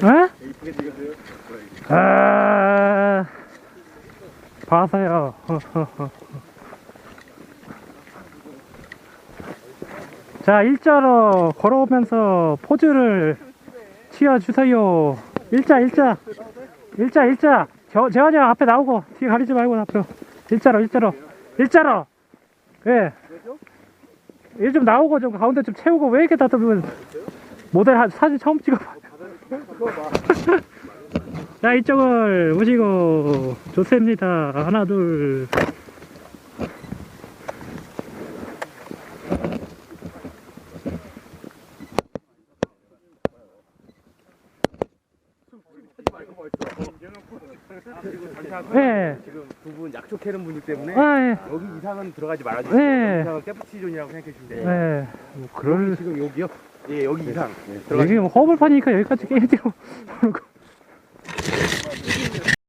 네? 아, 봐서요. 자, 일자로 걸어오면서 포즈를 치워주세요. 일자, 일자. 일자, 일자. 저, 재환이 형 앞에 나오고, 뒤에 가리지 말고, 앞으로. 일자로, 일자로. 일자로! 예. 네. 일 좀 나오고, 좀 가운데 좀 채우고, 왜 이렇게 다들 모델 한- 사진 처음 찍어봐. 자 이쪽을 보시고 좋습니다 하나 둘 네. 지금 두 분 약초 캐는 분이기 때문에 아, 예. 여기 이상은 들어가지 말아주세요. 네. 여기 이상은 깨프치존이라고 생각해 주시면 돼요. 네. 뭐 그럴 지금 여기요? 예, 여기 이상. 여기 뭐 허블판이니까 여기까지 게임 뛰고